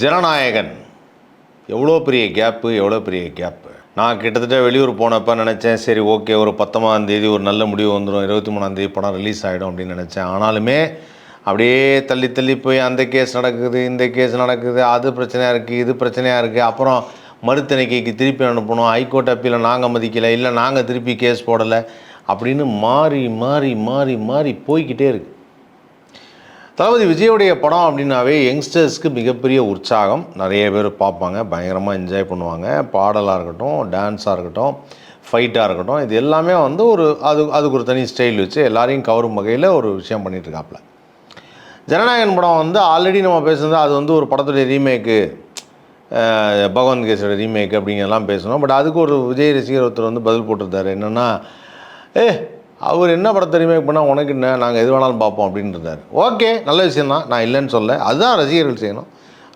ஜனநாயகன். எவ்வளோ பெரிய கேப்பு எவ்வளோ பெரிய கேப்பு? நான் கிட்டத்தட்ட வெளியூர் போனப்போ நினச்சேன் சரி ஓகே ஒரு பத்தொம்பதாம் தேதி ஒரு நல்ல முடிவு வந்துடும் இருபத்தி மூணாம் தேதி படம் ரிலீஸ் ஆகிடும் அப்படின்னு நினச்சேன். ஆனாலுமே அப்படியே தள்ளி தள்ளி போய் அந்த கேஸ் நடக்குது இந்த கேஸ் நடக்குது அது பிரச்சனையாக இருக்குது இது பிரச்சனையாக இருக்குது அப்புறம் மறுத்தணிக்கைக்கு திருப்பி அனுப்பணும் ஹைகோர்ட் அப்பீலில் நாங்கள் மதிக்கலை இல்லை நாங்கள் திருப்பி கேஸ் போடலை அப்படின்னு மாறி மாறி மாறி மாறி போய்கிட்டே இருக்குது தளபதி விஜயோடைய படம் அப்படின்னாவே யங்ஸ்டர்ஸ்க்கு மிகப்பெரிய உற்சாகம். நிறைய பேர் பார்ப்பாங்க. பயங்கரமாக என்ஜாய் பண்ணுவாங்க. பாடலாக இருக்கட்டும் டான்ஸாக இருக்கட்டும் ஃபைட்டாக இருக்கட்டும் இது எல்லாமே வந்து ஒரு அது அதுக்கு ஒரு தனி ஸ்டைல் வச்சு எல்லாரையும் கவரும் வகையில் ஒரு விஷயம் பண்ணிகிட்ருக்காப்புல ஜனநாயகன் படம் வந்து ஆல்ரெடி நம்ம பேசுனது அது வந்து ஒரு படத்துடைய ரீமேக்கு பகவான் கேஸோட ரீமேக் அப்படிங்கிறலாம் பேசணும். பட் அதுக்கு ஒரு விஜய் ரசிகர் ஒருத்தர் வந்து பதில் போட்டிருந்தாரு. என்னென்னா ஏ அவர் என்ன படத்தை ரீமேக் பண்ணால் உனக்கு என்ன? நாங்கள் எது வேணாலும் பார்ப்போம் அப்படின்னு இருந்தார். ஓகே நல்ல விஷயந்தான் நான் இல்லைன்னு சொல்ல அதுதான் ரசிகர்கள் செய்யணும்.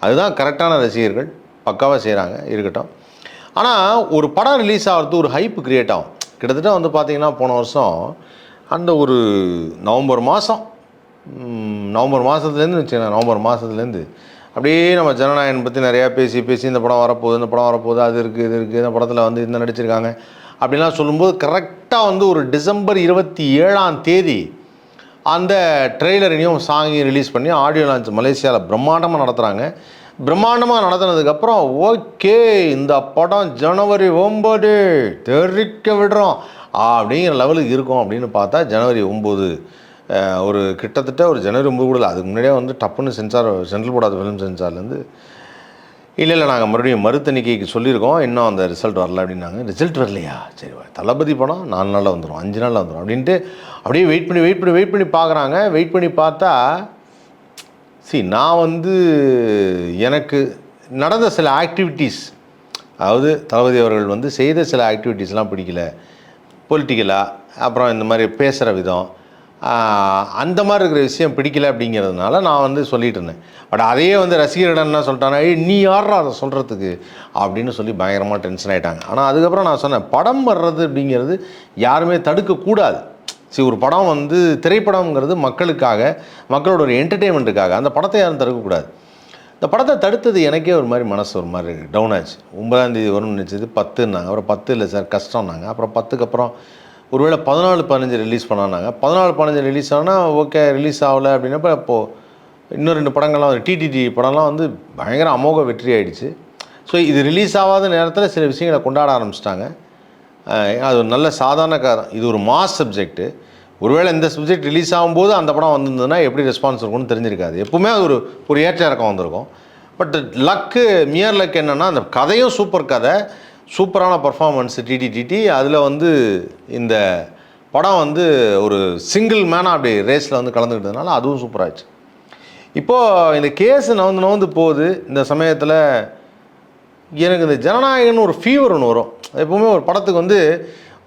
அதுதான் கரெக்டான ரசிகர்கள். பக்காவாக செய்கிறாங்க இருக்கட்டும். ஆனால் ஒரு படம் ரிலீஸ் ஆகிறது ஒரு ஹைப் கிரியேட் ஆகும். கிட்டத்தட்ட வந்து பார்த்திங்கன்னா போன வருஷம் அந்த ஒரு நவம்பர் மாதம் நவம்பர் மாதத்துலேருந்து வச்சுக்கோங்க. நவம்பர் மாதத்துலேருந்து அப்படியே நம்ம ஜனநாயகன் பற்றி நிறையா பேசி பேசி இந்த படம் வரப்போகுது இந்த படம் வரப்போகுது அது இருக்குது இது இருக்குது இந்த படத்தில் வந்து இந்த நடிச்சிருக்காங்க. அப்படிலாம் சொல்லும்போது கரெக்டாக வந்து ஒரு டிசம்பர் இருபத்தி ஏழாம் தேதி அந்த ட்ரெய்லரையும் சாங்கையும் ரிலீஸ் பண்ணி ஆடியோ லான்ச் மலேசியாவில் பிரம்மாண்டமாக நடத்துகிறாங்க பிரம்மாண்டமாக நடத்தினதுக்கப்புறம் ஓகே இந்த படம் ஜனவரி ஒம்பது தெரிக்க விடுறோம் அப்படிங்கிற லெவலுக்கு இருக்கும் அப்படின்னு பார்த்தா ஜனவரி ஒம்பது ஒரு கிட்டத்தட்ட ஒரு ஜனவரி ஒம்பது கூட அதுக்கு முன்னாடியே வந்து டப்புன்னு censor central board of film சென்சார்லேருந்து இல்லை இல்லை நாங்கள் மறுபடியும் மறுத்தணிக்கைக்கு சொல்லியிருக்கோம். இன்னும் அந்த ரிசல்ட் வரல அப்படின்னாங்க. ரிசல்ட் வரலையா? சரி வா. தளபதி படம் நாலு நாளில் வந்துடும் அஞ்சு நாளில் வந்துடும் அப்படின்ட்டு அப்படியே வெயிட் பண்ணி வெயிட் பண்ணி வெயிட் பண்ணி பார்க்குறாங்க. வெயிட் பண்ணி பார்த்தா சி நான் வந்து எனக்கு நடந்த சில ஆக்டிவிட்டீஸ் அதாவது தளபதி அவர்கள் வந்து செய்த சில ஆக்டிவிட்டீஸ்லாம் பிடிக்கல. பொலிட்டிக்கலாக அப்புறம் இந்த மாதிரி பேசுகிற விதம் அந்த மாதிரி இருக்கிற விஷயம் பிடிக்கல அப்படிங்கிறதுனால நான் வந்து சொல்லிட்டு இருந்தேன். பட் அதையே வந்து ரசிகர்கள் என்ன சொல்லிட்டானா ஏய் நீ யாரா அதை சொல்கிறதுக்கு அப்படின்னு சொல்லி பயங்கரமாக டென்ஷன் ஆகிட்டாங்க ஆனால் அதுக்கப்புறம் நான் சொன்னேன் படம் வர்றது அப்படிங்கிறது யாருமே தடுக்கக்கூடாது. சரி ஒரு படம் வந்து திரைப்படம்ங்கிறது மக்களுக்காக மக்களோட ஒரு என்டர்டெயின்மெண்ட்டுக்காக அந்த படத்தை யாரும் தடுக்கக்கூடாது. இந்த படத்தை தடுத்தது எனக்கே ஒரு மாதிரி மனசு ஒரு மாதிரி டவுன் ஆச்சு. ஒன்பதாம் தேதி வரும்னு நினச்சது பத்துன்னாங்க. அப்புறம் பத்து இல்லை சார் கஷ்டம்னாங்க. அப்புறம் பத்துக்கு அப்புறம் ஒருவேளை பதினாலு பதினஞ்சு ரிலீஸ் பண்ணாங்க பதினாலு பதினஞ்சு ரிலீஸ் ஆனால் ஓகே ரிலீஸ் ஆகலை அப்படின்னப்ப இப்போது இன்னும் ரெண்டு படங்கள்லாம் வந்து டிடிடி படம்லாம் வந்து பயங்கர அமோக வெற்றி ஆகிடுச்சு ஸோ இது ரிலீஸ் ஆகாத நேரத்தில் சில விஷயங்களை கொண்டாட ஆரம்பிச்சிட்டாங்க. அது ஒரு நல்ல சாதாரண காரம் இது ஒரு மாஸ் சப்ஜெக்ட்டு ஒருவேளை இந்த சப்ஜெக்ட் ரிலீஸ் ஆகும்போது அந்த படம் வந்திருந்ததுன்னா எப்படி ரெஸ்பான்ஸ் இருக்கும்னு தெரிஞ்சிருக்காது. எப்பவுமே அது ஒரு ஒரு ஏற்ற இறக்கம் வந்திருக்கும். பட் லக்கு மியர் லக் என்னென்னா அந்த கதையும் சூப்பர் கதை. சூப்பரான பர்ஃபார்மன்ஸ் டிடிடிடி அதில் வந்து இந்த படம் வந்து ஒரு சிங்கிள் மேனாக அப்படி ரேஸில் வந்து கலந்துக்கிட்டதுனால அதுவும் சூப்பராகிடுச்சு இப்போது இந்த கேஸ் நவந்து நவந்து போகுது. இந்த சமயத்தில் எனக்கு இந்த ஜனநாயகன் ஒரு ஃபீவர் ஒன்று வரும். எப்பவுமே ஒரு படத்துக்கு வந்து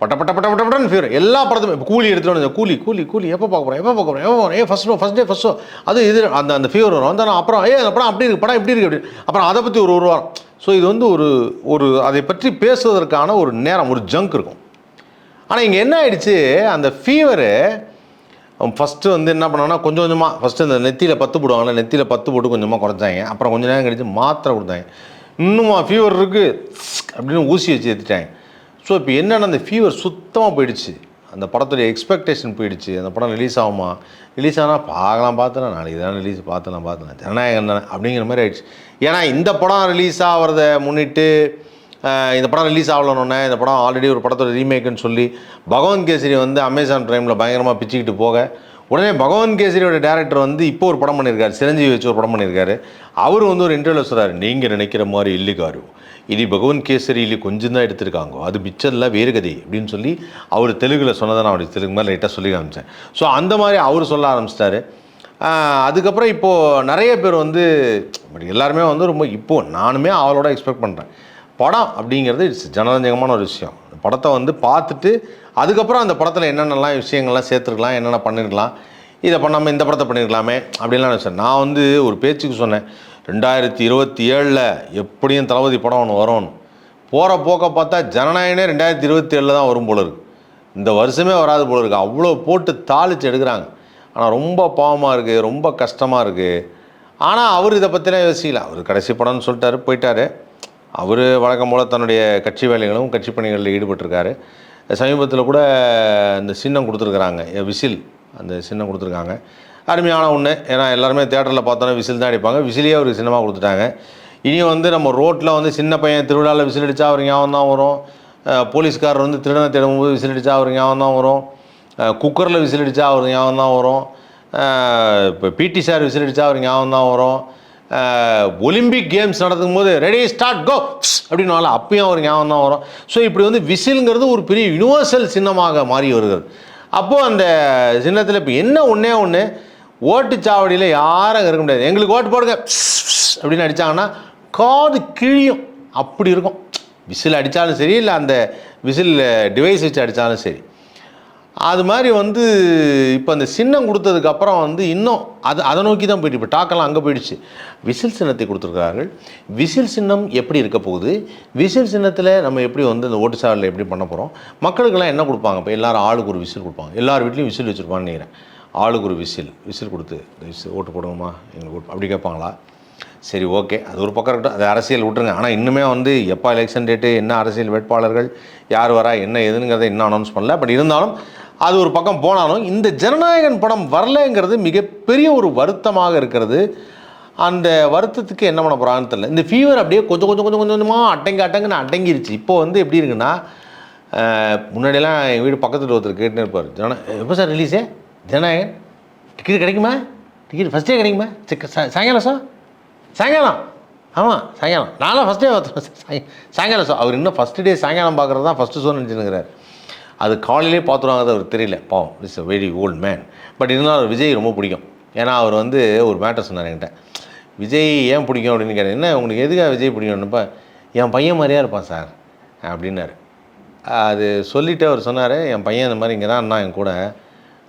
பட்ட பட்ட பட்ட பட்ட பட்டன்னு ஃபீவர் எல்லா படத்துமே இப்போ கூலி எடுத்துகிட்டு வந்து கூலி கூலி கூலி எப்போ பார்க்க போகிறோம் எப்போ பார்க்க போகிறோம் எப்போ போகிறோம் ஏ first show first day first show அது இது அந்த அந்த ஃபீவர் வரும். வந்து அப்புறம் ஏ அந்த படம் அப்படி இருக்கு படம் இப்படி இருக்குது அப்படி அப்புறம் அதை பற்றி ஒரு ஒரு வாரம். ஸோ இது வந்து ஒரு ஒரு அதை பற்றி பேசுவதற்கான ஒரு நேரம் ஒரு ஜங்க் இருக்கும். ஆனால் இங்கே என்ன ஆயிடுச்சு? அந்த ஃபீவரு ஃபஸ்ட்டு வந்து என்ன பண்ணாங்கன்னா கொஞ்சம் கொஞ்சமாக ஃபஸ்ட்டு இந்த நெத்தியில் பத்து போடுவாங்கல்ல நெத்தியில் பத்து போட்டு கொஞ்சமாக குறைஞ்சாங்க அப்புறம் கொஞ்சம் நேரம் கழிச்சு மாத்திரை கொடுத்தாங்க. இன்னுமா ஃபீவர் இருக்குது அப்படின்னு ஊசி வச்சு ஏற்றிட்டாங்க ஸோ இப்போ என்னென்னா அந்த ஃபீவர் சுத்தமாக போயிடுச்சு. அந்த படத்துடைய எக்ஸ்பெக்டேஷன் போயிடுச்சு. அந்த படம் ரிலீஸ் ஆகுமா? ரிலீஸ் ஆனால் பார்க்கலாம் பார்த்தேன். நாளைக்கு தான் ரிலீஸ் பார்த்துலாம் பார்த்தேன் ஜனநாயகம் தானே? அப்படிங்கிற மாதிரி ஆயிடுச்சு. ஏன்னா இந்த படம் ரிலீஸ் ஆகிறத முன்னிட்டு இந்த படம் ரிலீஸ் ஆகலன்னொன்னே இந்த படம் ஆல்ரெடி ஒரு படத்தோட ரீமேக்குன்னு சொல்லி பகவான் கேசரி வந்து அமேசான் ப்ரைமில் பயங்கரமாக பிச்சுக்கிட்டு போக உடனே பகவான் கேசரியோட டேரக்டர் வந்து இப்போ ஒரு படம் பண்ணியிருக்காரு. சிரஞ்சீவி வச்சு ஒரு படம் பண்ணியிருக்காரு. அவர் வந்து ஒரு இன்டர்வியூவில் சொல்கிறார் நீங்கள் நினைக்கிற மாதிரி இல்லிக்காரு இது பகவான் கேசரியில் கொஞ்சம் தான் எடுத்திருக்காங்க. அது மிச்சம்லாம் வேறு கதை அப்படின்னு சொல்லி அவர் தெலுங்கில் சொன்னதை நான் அவருக்கு தெலுங்கு மாதிரி லைட்டாக சொல்லி காமிச்சேன். ஸோ அந்த மாதிரி அவர் சொல்ல ஆரம்பிச்சிட்டாரு. அதுக்கப்புறம் இப்போது நிறைய பேர் வந்து பட் எல்லாருமே வந்து ரொம்ப இப்போது நானுமே அவளோட எக்ஸ்பெக்ட் பண்ணுறேன் படம் அப்படிங்கிறது இட்ஸ் ஜனரஞ்சகமான ஒரு விஷயம். அந்த படத்தை வந்து பார்த்துட்டு அதுக்கப்புறம் அந்த படத்தில் என்னென்னலாம் விஷயங்கள்லாம் சேர்த்துருக்கலாம் என்னென்ன பண்ணிருக்கலாம் இதை பண்ணாமல் இந்த படத்தை பண்ணியிருக்கலாமே அப்படின்லாம் நினச்சேன் நான் வந்து ஒரு பேச்சுக்கு சொன்னேன். ரெண்டாயிரத்தி இருபத்தி ஏழில் எப்படியும் தளபதி படம் ஒன்று வரும்னு. போகிற போக்க பார்த்தா ஜனநாயகனே ரெண்டாயிரத்தி இருபத்தி ஏழில் தான் வரும் போல இருக்கு. இந்த வருஷமே வராது போல இருக்கு. அவ்வளோ போட்டு தாளித்து எடுக்கிறாங்க. ஆனால் ரொம்ப பாவமாக இருக்குது ரொம்ப கஷ்டமாக இருக்குது ஆனால் அவர் இதை பற்றிலாம் யோசிக்கல. அவர் கடைசி படம்னு சொல்லிட்டாரு போயிட்டாரு. அவர் வழக்கம் போல் தன்னுடைய கட்சி வேலைகளும் கட்சி பணிகளில் ஈடுபட்டிருக்காரு. சமீபத்தில் கூட இந்த சின்னம் கொடுத்துருக்குறாங்க விசில் அந்த சின்னம் கொடுத்துருக்காங்க. அருமையான ஒன்று ஏன்னா எல்லாருமே தேட்டரில் பார்த்தோன்னா விசில் தான் அடிப்பாங்க. விசிலே ஒரு சினிமா கொடுத்துட்டாங்க. இனி வந்து நம்ம ரோட்டில் வந்து சின்ன பையன் திருவிழாவில் விசில் அடித்தா அவர் ஞாபகம் தான் வரும். போலீஸ்காரர் வந்து திருடனை தேடும்போது விசில் அடித்தா அவர் ஞாபகம் தான் வரும். குக்கரில் விசில் அடித்தா அவர் ஞாபகம் தான் வரும். இப்போ பிடி சார் விசில் அடித்தா அவர் ஞாபகம் தான் வரும். ஒலிம்பிக் கேம்ஸ் நடத்தும் போது ரெடி ஸ்டார்ட் கோ அப்படின்னால அப்பயும் அவர் ஞாபகம் தான் வரும். ஸோ இப்படி வந்து விசிலுங்கிறது ஒரு பெரிய யூனிவர்சல் சின்னமாக மாறி வருகிறது. அப்போது அந்த சின்னத்தில் இப்போ என்ன ஒன்றே ஒன்று ஓட்டுச்சாவடியில் யாரும் இருக்க முடியாது. எங்களுக்கு ஓட்டு போடுங்க. அப்படின்னு அடித்தாங்கன்னா காது கிழியும். அப்படி இருக்கும். விசில் அடித்தாலும் சரி இல்லை அந்த விசில் டிவைஸ் வச்சு அடித்தாலும் சரி. அது மாதிரி வந்து இப்போ அந்த சின்னம் கொடுத்ததுக்கப்புறம் வந்து இன்னும் அது அதை நோக்கி தான் போயிட்டு இப்போ டாக்கெல்லாம் அங்கே போயிடுச்சு. விசில் சின்னத்தை கொடுத்துருக்கார்கள் விசில் சின்னம் எப்படி இருக்க போகுது? விசில் சின்னத்தில் நம்ம எப்படி வந்து அந்த ஓட்டு சாவடியில் எப்படி பண்ண போகிறோம் மக்களுக்கெல்லாம் என்ன கொடுப்பாங்க? இப்போ எல்லாரும் ஆளுக்கு ஒரு விசில் கொடுப்பாங்க. எல்லார் வீட்லேயும் விசில் வச்சுருப்பான்னு நினைக்கிறேன். ஆளுக்கு ஒரு விசில் விசில் கொடுத்து விசில் ஓட்டு போடுவோமா எங்களுக்கு ஓட்டு அப்படி கேட்பாங்களா? சரி ஓகே. அது ஒரு பக்கம் இருக்கட்டும் அது அரசியல் விட்டுருங்க. ஆனால் இன்னுமே வந்து எப்போ எலெக்ஷன் டேட்டு என்ன அரசியல் வேட்பாளர்கள் யார் வரா என்ன எதுங்கிறத இன்னும் அனௌன்ஸ் பண்ணல. பட் இருந்தாலும் அது ஒரு பக்கம் போனாலும் இந்த ஜனநாயகன் படம் வரலைங்கிறது மிகப்பெரிய ஒரு வருத்தமாக இருக்கிறது. அந்த வருத்தத்துக்கு என்ன பண்ண போகிறான்னு தெரியல. இந்த ஃபீவர் அப்படியே கொஞ்சம் கொஞ்சம் கொஞ்சம் கொஞ்சம் கொஞ்சமாக அடங்கி அடங்குன்னு அடங்கிருச்சு. இப்போ வந்து எப்படி இருக்குன்னா முன்னாடியெல்லாம் எங்கள் வீடு பக்கத்தில் ஒருத்தர் கேட்டுன்னு இருப்பார். ஜன எப்போ சார் ரிலீஸே ஜனநாயகன். டிக்கெட் கிடைக்குமா? டிக்கெட் ஃபஸ்ட்டே கிடைக்குமா? சாயங்காலம் சார். சாயங்காலம். ஆமாம் சாயங்காலம். நானும் ஃபஸ்ட்டே பார்த்துருவேன் சாயங்காலம் ஷோ அவர் இன்னும் ஃபஸ்ட்டு டே சாயங்காலம் பார்க்குறது தான் ஃபஸ்ட்டு ஷோ நினச்சிருக்கிறார். அது காலையிலே பார்த்துருவாங்கிறது அவர் தெரியல. பாவம் it's a very old man but இருந்தாலும் அவர் விஜய் ரொம்ப பிடிக்கும். ஏன்னா அவர் வந்து ஒரு மேட்டர் சொன்னார் என்கிட்ட. விஜய் ஏன் பிடிக்கும் அப்படின்னு கேட்டேன். என்ன உங்களுக்கு எதுக்காக விஜய் பிடிக்கும்னுப்பா? என் பையன் மாதிரியா இருப்பான் சார் அப்படின்னாரு. அது சொல்லிவிட்டு அவர் சொன்னார் என் பையன் இந்த மாதிரி இங்கே தான் அண்ணா என் கூட.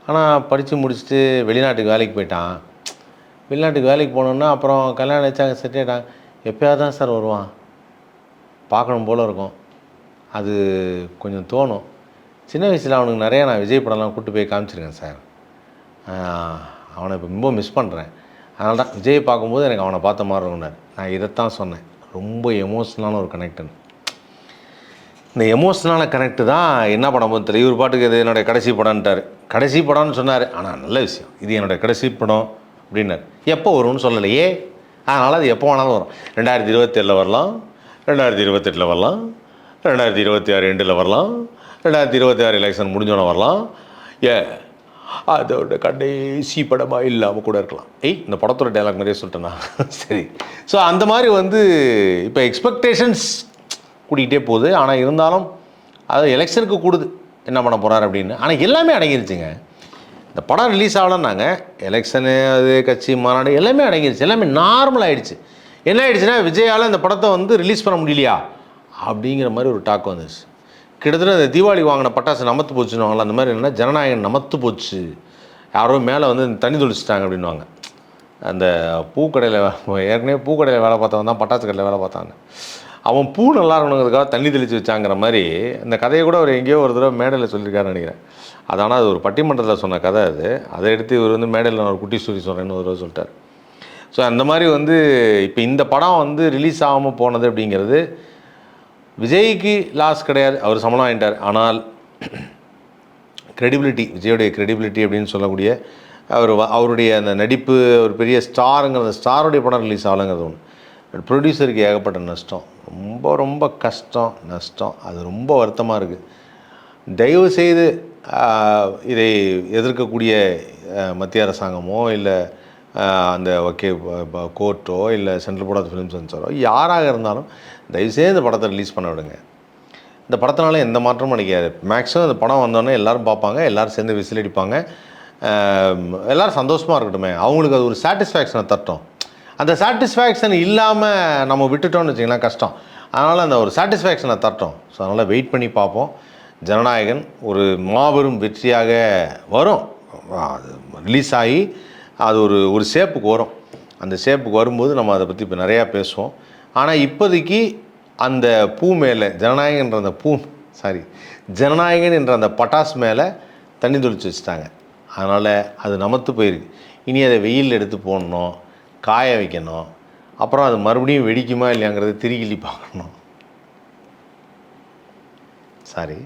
ஆனால் படித்து முடிச்சுட்டு வெளிநாட்டுக்கு வேலைக்கு போயிட்டான். வெளிநாட்டுக்கு வேலைக்கு போனோன்னா அப்புறம் கல்யாணம் வச்சாங்க செட் ஆகிட்டாங்க எப்போயாவது தான் சார் வருவான்? பார்க்கணும் போல் இருக்கும். அது கொஞ்சம் தோணும். சின்ன வயசில் அவனுக்கு நிறையா நான் விஜய் படம்லாம் கூட்டு போய் காமிச்சிருக்கேன் சார் அவனை இப்போ ரொம்ப மிஸ் பண்ணுறேன் அதனால தான் விஜய் பார்க்கும்போது எனக்கு அவனை பார்த்த மாதிரி இருக்கும்னார். நான் இதைத்தான் சொன்னேன். ரொம்ப எமோஷ்னலான ஒரு கனெக்டுன்னு இந்த எமோஷ்னலான கனெக்ட் தான் என்ன படம் போது தெரியல. இவர் பாட்டுக்கு இது என்னுடைய கடைசி படம்ன்ட்டார். கடைசி படம்னு சொன்னார். ஆனால் நல்ல விஷயம். இது என்னுடைய கடைசி படம் அப்படின்னாரு. எப்போ வரும்னு சொல்லலையே. அதனால் அது எப்போ வேணாலும் வரும். ரெண்டாயிரத்தி இருபத்தேழில் வரலாம். ரெண்டாயிரத்தி இருபத்தெட்டில் வரலாம். ரெண்டாயிரத்தி இருபத்தி ஆறு ரெண்டில் வரலாம். ரெண்டாயிரத்தி இருபத்தி ஆறு எலெக்ஷன் முடிஞ்சோன்னே வரலாம். ஏ அதோட கடைசி படமாக இல்லாமல் கூட இருக்கலாம். ஏய் இந்த படத்தோட டைலாக் மாதிரியே சொல்லிட்டேனா சரி. ஸோ அந்த மாதிரி வந்து இப்போ எக்ஸ்பெக்டேஷன்ஸ் கூட்டிகிட்டே போகுது. ஆனால் இருந்தாலும் அது எலெக்ஷனுக்கு கூடுது. என்ன பண்ண போகிறார் அப்படின்னு. ஆனால் எல்லாமே அடங்கிருச்சுங்க. இந்த படம் ரிலீஸ் ஆகலன்னாங்க. எலெக்ஷனு அது கட்சி மாநாடு எல்லாமே அடங்கிருச்சு. எல்லாமே நார்மல் ஆகிடுச்சு என்ன ஆகிடுச்சுன்னா விஜயால் இந்த படத்தை வந்து ரிலீஸ் பண்ண முடியலையா? அப்படிங்கிற மாதிரி ஒரு டாக் வந்துச்சு. கிட்டத்தட்ட இந்த தீபாவளி வாங்கின பட்டாசு நமத்து போச்சுன்னு அந்த மாதிரி என்னன்னா ஜனநாயகம் நமத்து போச்சு. யாரோ மேலே வந்து தண்ணி தொளிச்சிட்டாங்க அப்படின்வாங்க அந்த பூக்கடையில் ஏற்கனவே பூக்கடையில் வேலை பார்த்தவன் தான் பட்டாசு கடையில் வேலை பார்த்தாங்க அவன் பூ நல்லா இருக்கணுங்கிறதுக்காக தண்ணி தெளித்து வச்சாங்கிற மாதிரி இந்த கதையை கூட அவர் எங்கேயோ ஒரு தடவை மேடையில் சொல்லியிருக்காருன்னு நினைக்கிறேன். அது ஆனால் அது ஒரு பட்டிமன்றத்தில் சொன்ன கதை அது. அதை எடுத்து இவர் வந்து மேடையில் நான் ஒரு குட்டி ஸ்டோரி சொல்கிறேன்னு ஒரு தடவை சொல்லிட்டார். ஸோ அந்த மாதிரி வந்து இப்போ இந்த படம் வந்து ரிலீஸ் ஆகாமல் போனது அப்படிங்கிறது விஜய்க்கு லாஸ் கிடையாது. அவர் சம்பளம் ஆகிட்டார் ஆனால் க்ரெடிபிலிட்டி விஜயோடைய க்ரெடிபிலிட்டி அப்படின்னு சொல்லக்கூடிய அவர் வ- அவருடைய அந்த நடிப்பு ஒரு பெரிய ஸ்டாருங்கிற அந்த ஸ்டாருடைய படம் ரிலீஸ் ஆகலைங்கிறது ஒன்று ப்ரொடியூசருக்கு ஏகப்பட்ட நஷ்டம். ரொம்ப ரொம்ப கஷ்டம் நஷ்டம். அது ரொம்ப வருத்தமாக இருக்குது தயவு செய்து இதை எதிர்க்கக்கூடிய மத்திய அரசாங்கமோ இல்லை அந்த ஓகே கோர்ட்டோ இல்லை சென்ட்ரல் போர்ட் ஆஃப் ஃபிலிம் சென்சாரோ யாராக இருந்தாலும் தயவுசெய்து இந்த படத்தை ரிலீஸ் பண்ண விடுங்க. இந்த படத்தினால எந்த மாற்றமும் கிடைக்காது மேக்ஸிமம் இந்த படம் வந்தோடனே எல்லோரும் பார்ப்பாங்க எல்லோரும் சேர்ந்து விசில் அடிப்பாங்க. எல்லோரும் சந்தோஷமாக இருக்கட்டுமே. அவங்களுக்கு அது ஒரு சாட்டிஸ்ஃபேக்ஷனை தட்டும் அந்த சாட்டிஸ்ஃபேக்ஷன் இல்லாமல் நம்ம விட்டுட்டோம்னு வச்சிங்கன்னா கஷ்டம். அதனால் அந்த ஒரு சாட்டிஸ்ஃபேக்ஷனை தட்டும். ஸோ அதனால் வெயிட் பண்ணி பார்ப்போம். ஜனநாயகன் ஒரு மாபெரும் வெற்றியாக வரும். ரிலீஸ் ஆகி அது ஒரு ஒரு ஷேப்புக்கு வரும். அந்த ஷேப்புக்கு வரும்போது நம்ம அதை பற்றி இப்போ நிறையா பேசுவோம். ஆனால் இப்போதைக்கு அந்த பூ மேலே ஜனநாயகன்ற அந்த பூ சாரி ஜனநாயகன் என்ற அந்த பட்டாஸ் மேலே தண்ணி தொளிச்சு வச்சுட்டாங்க. அதனால் அது நமத்து போயிருக்கு. இனி அதை வெயிலில் எடுத்து போடணும். காய வைக்கணும். அப்புறம் அது மறுபடியும் வெடிக்குமா இல்லையாங்கிறது திருகிள்ளி பார்க்கணும். சாரி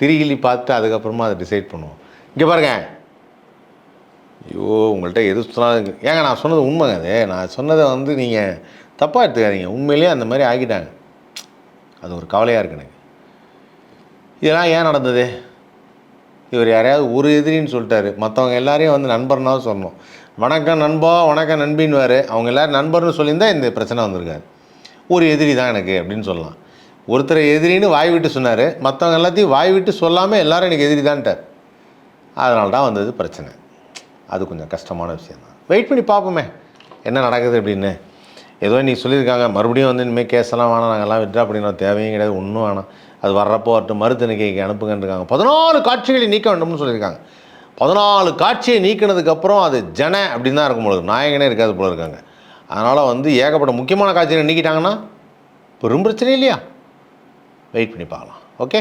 திருகிள்ளி பார்த்துட்டு அதுக்கப்புறமா அதை டிசைட் பண்ணுவோம். இங்கே பாருங்க. ஐயோ உங்கள்கிட்ட எது சொன்னாலும் ஏங்க நான் சொன்னது உண்மைங்க அது. நான் சொன்னதை வந்து நீங்கள் தப்பாக எடுத்துக்காதீங்க. உண்மையிலேயே அந்த மாதிரி ஆகிட்டாங்க. அது ஒரு கவலையாக இருக்கு எனக்கு. இதெல்லாம் ஏன் நடந்தது? இவர் யாரையாவது ஒரு எதிரின்னு சொல்லிட்டாரு. மற்றவங்க எல்லாரையும் வந்து நண்பர்னாவும் சொல்லணும். வணக்கம் நண்பா வணக்கம் நண்பின்வார். அவங்க எல்லாரும் நண்பர்னு சொல்லியிருந்தா இந்த பிரச்சனை வந்திருக்காரு ஒரு எதிரி தான் எனக்கு அப்படின்னு சொல்லலாம். ஒருத்தரை எதிரின்னு வாய் விட்டு சொன்னார். மற்றவங்க எல்லாத்தையும் வாய் விட்டு சொல்லாமல் எல்லாரும் எனக்கு எதிரி தான்ட்டார். அதனால தான் வந்தது பிரச்சனை. அது கொஞ்சம் கஷ்டமான விஷயம் தான். வெயிட் பண்ணி பார்ப்போமே. என்ன நடக்குது அப்படின்னு. ஏதோ இன்றைக்கி சொல்லியிருக்காங்க. மறுபடியும் வந்து இனிமேல் கேஸெல்லாம் வேணாம் நாங்கள்லாம் விட்ரா அப்படின்னா தேவையும் கிடையாது. ஒன்றும் வேணாம். அது வர்றப்போ வரட்டும். அனுப்புங்கன்னு அனுப்புங்கன்றிருக்காங்க பதினாலு காட்சிகளை நீக்க வேண்டும்னு சொல்லியிருக்காங்க. பதினாலு காட்சியை நீக்கினதுக்கப்புறம் அது ஜன அப்படின்னு தான் இருக்கும் பொழுது. நாயகனே இருக்காது போல இருக்காங்க. அதனால் வந்து ஏகப்பட்ட முக்கியமான காட்சிகளை நீக்கிட்டாங்கன்னா பெரும் பிரச்சனை இல்லையா? வெயிட் பண்ணி பார்க்கலாம். ஓகே